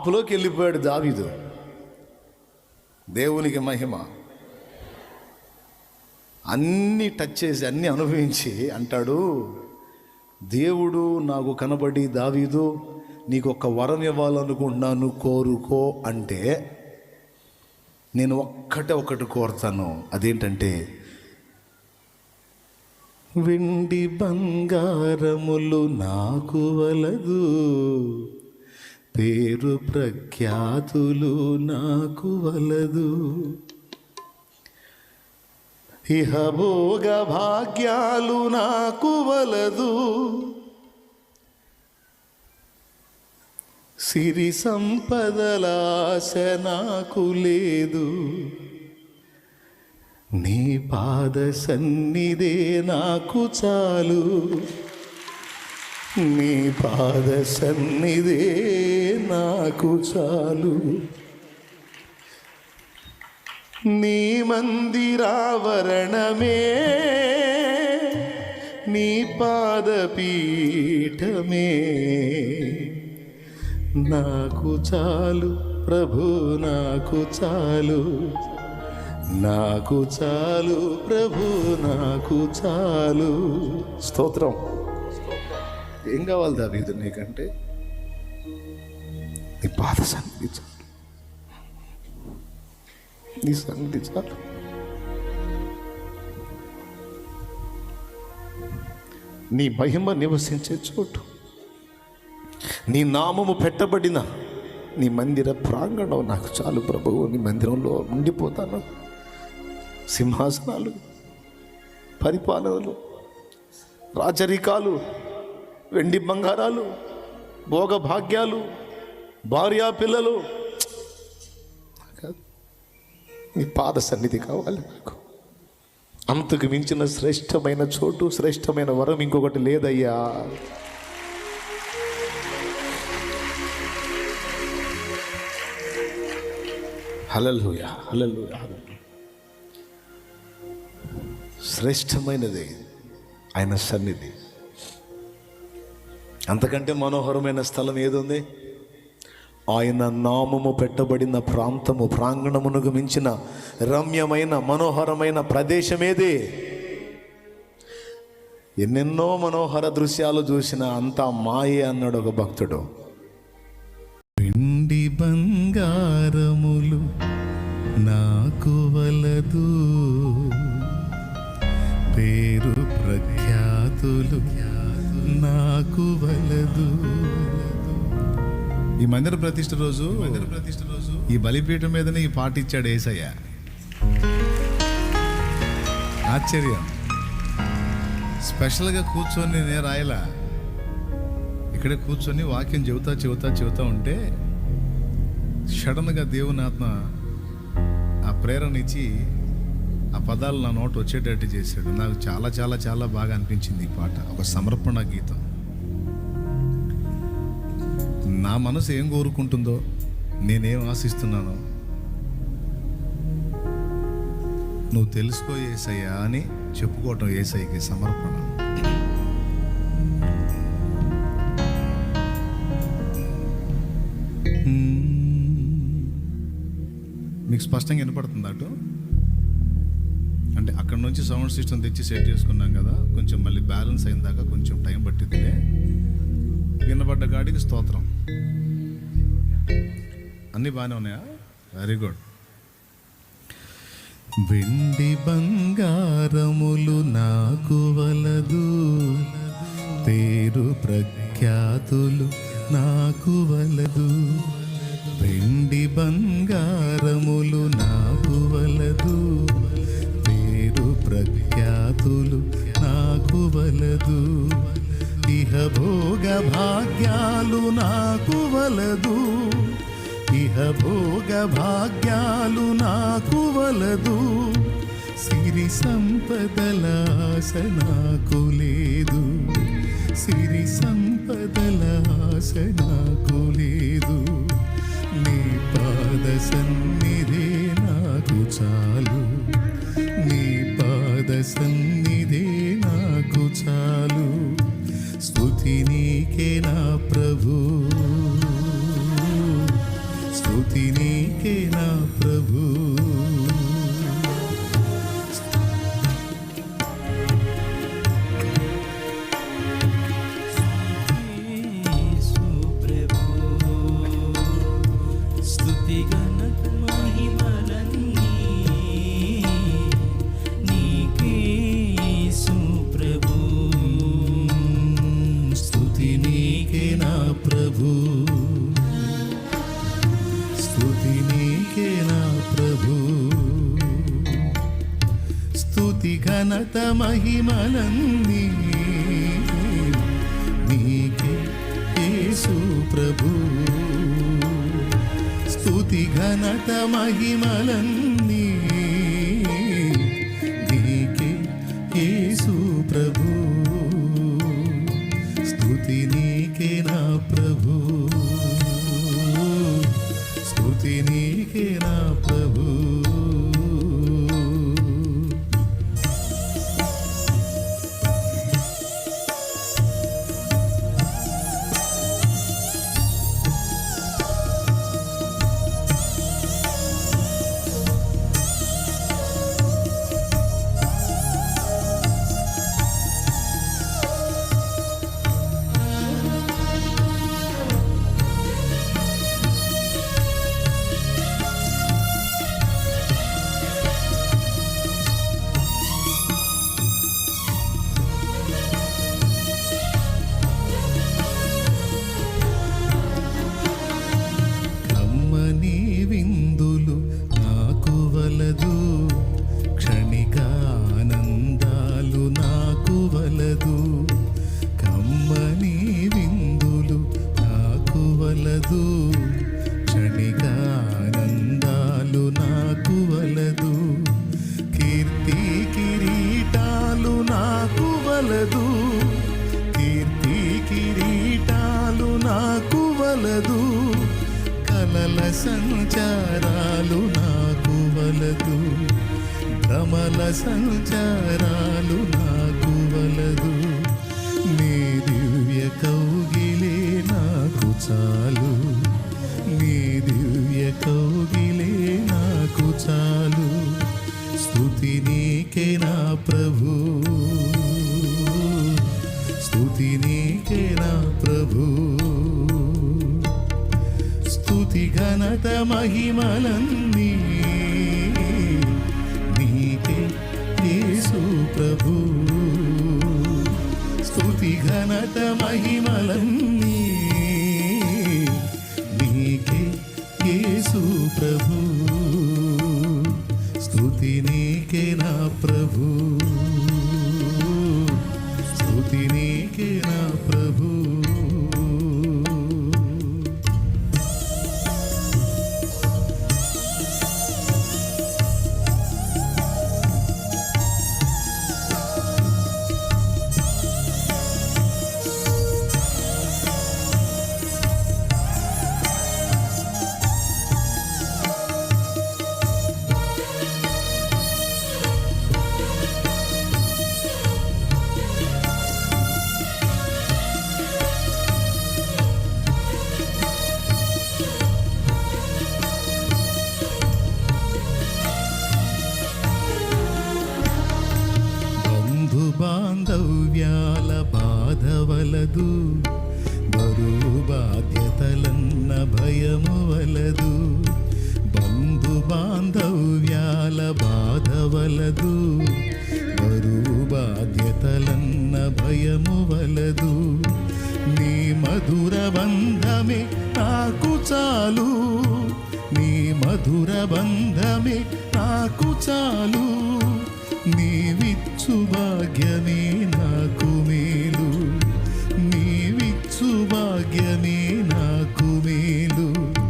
అప్పులోకి వెళ్ళిపోయాడు దావీదు. దేవునికి మహిమ. అన్నీ టచ్ చేసి అన్నీ అనుభవించి అంటాడు దేవుడు నాకు కనబడి దావీదు నీకు ఒక వరం ఇవ్వాలనుకుంటున్నాను కోరుకో అంటే నేను ఒక్కటే ఒకటి కోరుతాను. అదేంటంటే వెండి బంగారములు నాకు వలదు పేరు ప్రఖ్యాతులు నాకు వలదు. ఇహభోగ భాగ్యాలు నాకు వలదు. సిరి సంపదలాశ నాకు లేదు. నీ పాద సన్నిధే నాకు చాలు. నీ పాద సన్నిధే నాకు చాలు. నీ మందిరావరణమే నీ పాదపీఠమే నాకు చాలు ప్రభు నాకు చాలు. నాకు చాలు ప్రభు నాకు చాలు. స్తోత్రం. ఏం కావాలి దావీదు నీకంటే? నీ బాధ సంగతి చాలు. నీ సంగతి చాలు. నీ మహిమ నివసించే చోటు. నీ నామము పెట్టబడిన నీ మందిర ప్రాంగణం నాకు చాలు ప్రభువు నీ మందిరంలో ఉండిపోతాను. సింహాసనాలు పరిపాలనలు రాచరికాలు వెండి బంగారాలు భోగ భాగ్యాలు భార్యా పిల్లలు. నీ పాద సన్నిధి కావాలి నాకు. అంతకు మించిన శ్రేష్టమైన చోటు శ్రేష్టమైన వరం ఇంకొకటి లేదయ్యా. హలలుయ హలలుయ శ్రేష్టమైనది ఆయన సన్నిధి. అంతకంటే మనోహరమైన స్థలం ఏదుంది? ఆయన నామము పెట్టబడిన ప్రాంతము ప్రాంగణమునకు మించిన రమ్యమైన మనోహరమైన ప్రదేశమేది ఎన్నెన్నో మనోహర దృశ్యాలు చూసిన అంతా మాయే అన్నాడు ఒక భక్తుడు. నాకు వలదు ఈ మందిర ప్రతిష్ఠ రోజు మందిర ప్రతిష్ఠ రోజు. ఈ బలిపీఠం మీదనే ఈ పాట ఇచ్చాడు ఏసయ్య. ఆశ్చర్యం. స్పెషల్గా కూర్చొని నేను రాయలా. ఇక్కడే కూర్చొని వాక్యం చెబుతా చెబుతా చెబుతా ఉంటే సడన్గా దేవుని ఆత్మ ఆ ప్రేరణ ఇచ్చి ఆ పదాలు నా నోట్ వచ్చేటట్టు చేశాడు. నాకు చాలా చాలా చాలా బాగా అనిపించింది ఈ పాట. ఒక సమర్పణ గీతం. నా మనసు ఏం కోరుకుంటుందో నేనేం ఆశిస్తున్నానో నువ్వు తెలుసుకో ఏసయ్యా అని చెప్పుకోవటం ఏసయ్యకి సమర్పణ. మీకు స్పష్టంగా వినపడుతుంది అటు? అంటే అక్కడ నుంచి సౌండ్ సిస్టమ్ తెచ్చి సెట్ చేసుకున్నాం కదా కొంచెం మళ్ళీ బ్యాలెన్స్ అయిన దాకా కొంచెం టైం పట్టిద్దిలే. వినబడ్డ గాడికి స్తోత్రం. అన్నీ బాగానే ఉన్నాయా? వెరీ గుడ్ వెండి బంగారములు నాకు వలదు పేరు ప్రఖ్యాతులు నాకు వలదు. వెండి బంగారములు వలదు. ఇహ భోగ భాగ్యాలు నాకు వలదు. ఇహ భోగ భాగ్యాలు నాకు వలదు. సిరి సంపదలాస నాకు లేదు. సిరి సంపదలాస నాకు లేదు. నీ పాద సన్న యేసు ప్రభు. స్తుతి ఘనత మహిమలన్నీ నీకే యేసు ప్రభు. కలల సంచారాలు నాకు వలదు. భ్రమల సంచారాలు నాకు వలదు. నీ దివ్య కౌగిలే నాకు చాలు. నీ దివ్య కౌగిలే నాకు చాలు. స్థుతి నీకే నా ప్రభు. స్థుతి నీకే నా ప్రభు. స్తుతి ఘనత మహిమలన్నీ. నీకే యేసు ప్రభు. స్థుతి ఘనత మహిమలన్నీ. నీకే యేసు ప్రభు. స్థుతి నీకే నా ప్రభు. వలదు. బరువు బాధ్యతలన్న భయము వలదు. బంధు బాంధవ్యాల బాధ వలదు. బరువు బాధ్యతలన్న భయము వలదు. నీ మధుర బంధమే నాకు చాలు. నీ మధుర బంధమే నాకు చాలు. నీవిచ్చు భాగ్యమే నాకు మేలు. భాగ్యమే నాకు మేలు.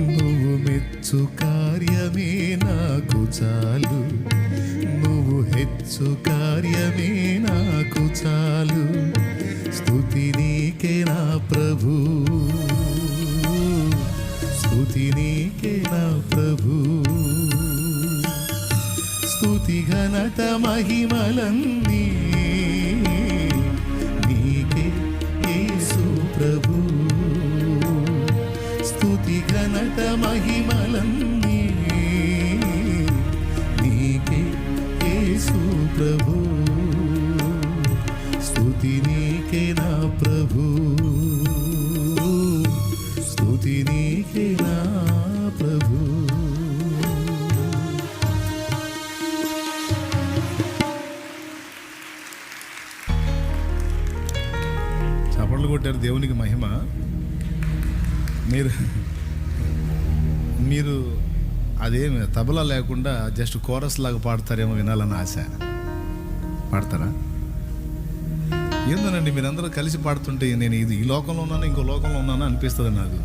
నువ్వు మెచ్చు కార్యమే నాకు చాలు. నువ్వు హెచ్చు కార్యమే నాకు చాలు. స్థుతి నీకే నా ప్రభు. స్థుతి నీకే నా ప్రభు. స్థుతి ఘనత మహిమలన్నీ. ప్రభు. స్థుతి ఘనత మహిమలన్నీ నీకే యేసు ప్రభు. కొట్టారు దేవునికి మహిమ. మీరు మీరు అదేమి తబలా లేకుండా జస్ట్ కోరస్ లాగా పాడతారేమో వినాలని ఆశ. పాడతారా? ఏందోనండి మీరందరూ కలిసి పాడుతుంటే నేను ఇది ఈ లోకంలో ఉన్నాను ఇంకో లోకంలో ఉన్నాను అనిపిస్తుంది నాకు.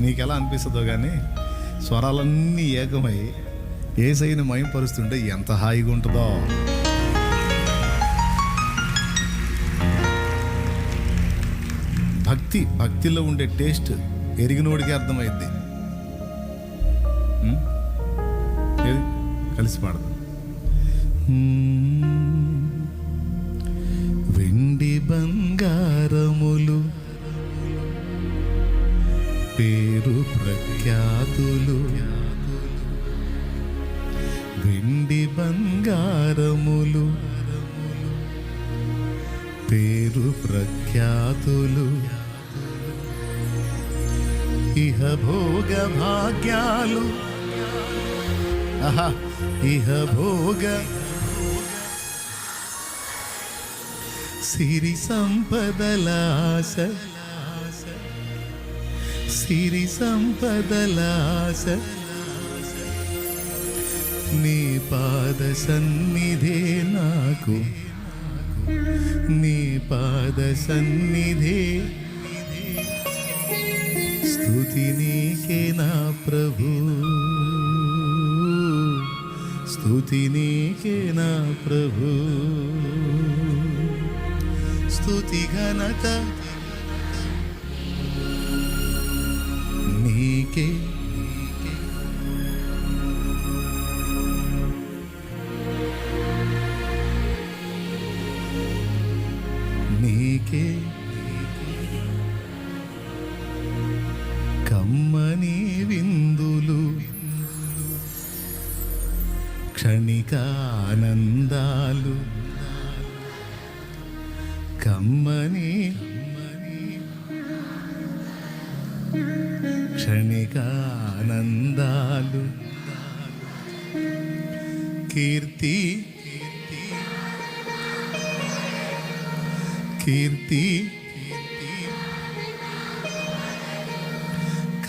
నీకు ఎలా అనిపిస్తుందో కానీ స్వరాలన్నీ ఏకమై ఏసైని మయంపరుస్తుంటే ఎంత హాయిగా ఉంటుందో. భక్తి భక్తిలో ఉండే టేస్ట్ ఎరిగినోడికి అర్థమైద్ది. కలిసి పాడదాం. వెండి బంగారములు పేరు ప్రఖ్యాతులు. వెండి బంగారములు పేరు ప్రఖ్యాతులు. ఇహ భోగ భాగ్యాలు ఇహ భోగ. సిరి సంపదలాస సిరి సంపదలాస నీ పాద సన్నిధే నాకు. నీ పాద సన్నిధే స్థుతి నీకే నా ప్రభు. స్థుతి నీకే నా ప్రభు. స్థుతి ఘనత నీకే. నీకే.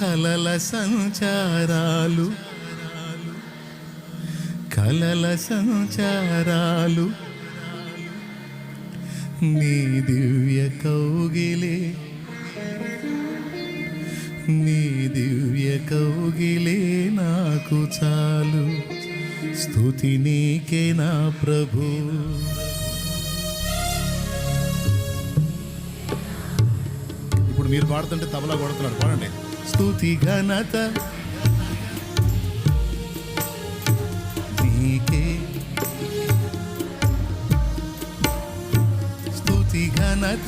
కలల సంచారాలు. కలల సంచారాలు. నీ దివ్య కౌగిలే. నీ దివ్య కౌగిలే నాకు చాలు. స్థుతి నీకే నా ప్రభు. ఇప్పుడు మీరు పాడుతుంటే తబలా కొడుతున్నారు పాడండి. స్థుతి ఘనత. నీకే. స్థుతి ఘనత.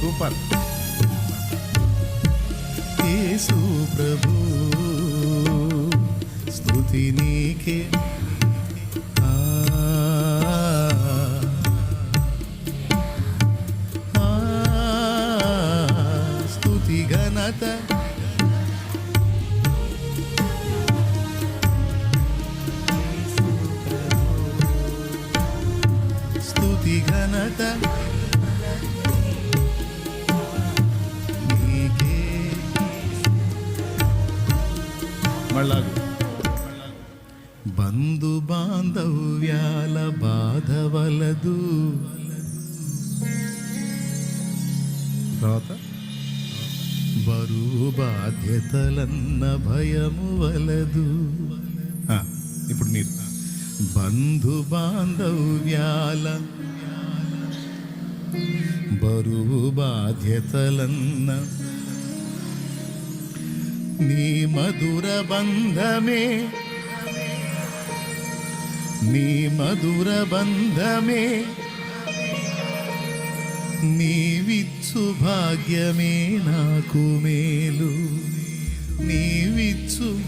సూపర్. యేసు ప్రభు స్థుతి నీకే. ఘనత స్తుతి ఘనత. నీకే. బంధు బాంధవ్యాల బాధవలదు తర్వాత? బరువు బాధ్యతలన్న భయము వలదు. ఇప్పుడు మీరు. బంధు బాంధవ్యాల బరువు బాధ్యతలన్న నీ మధుర బంధమే. నీ మధుర బంధమే. నీవిచ్చు భాగ్యమే నాకు మేలు. నీవిచ్చు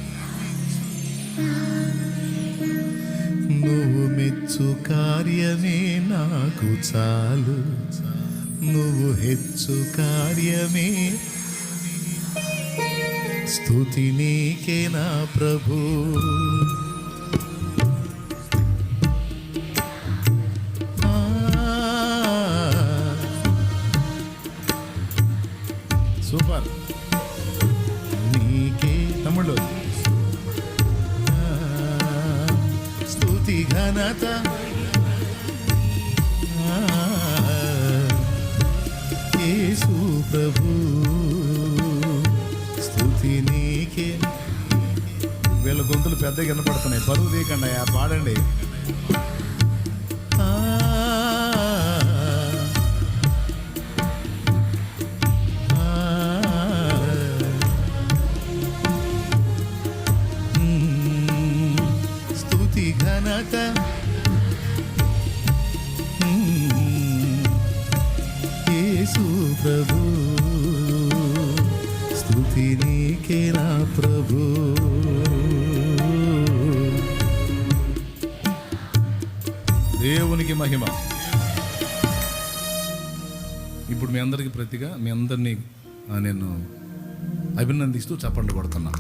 నువ్వు మెచ్చు కార్యమే నాకు చాలు. నువ్వు హెచ్చు కార్యమే స్థుతి నీకే నా ప్రభు. తమ్ముళ్ళు స్థుతి ఘనత. యేసు ప్రభు. స్థుతి నీకే. వీళ్ళ గొంతులు పెద్ద కనపడుతున్నాయి పరువు తీయకండి పాడండి. ఘనత యేసు ప్రభు స్థుతి నీకే నా ప్రభు. దేవునికి మహిమ. ఇప్పుడు మీ అందరికి ప్రతిగా మీ అందరినీ నేను అభినందిస్తూ చప్పండి కొడుతున్నా.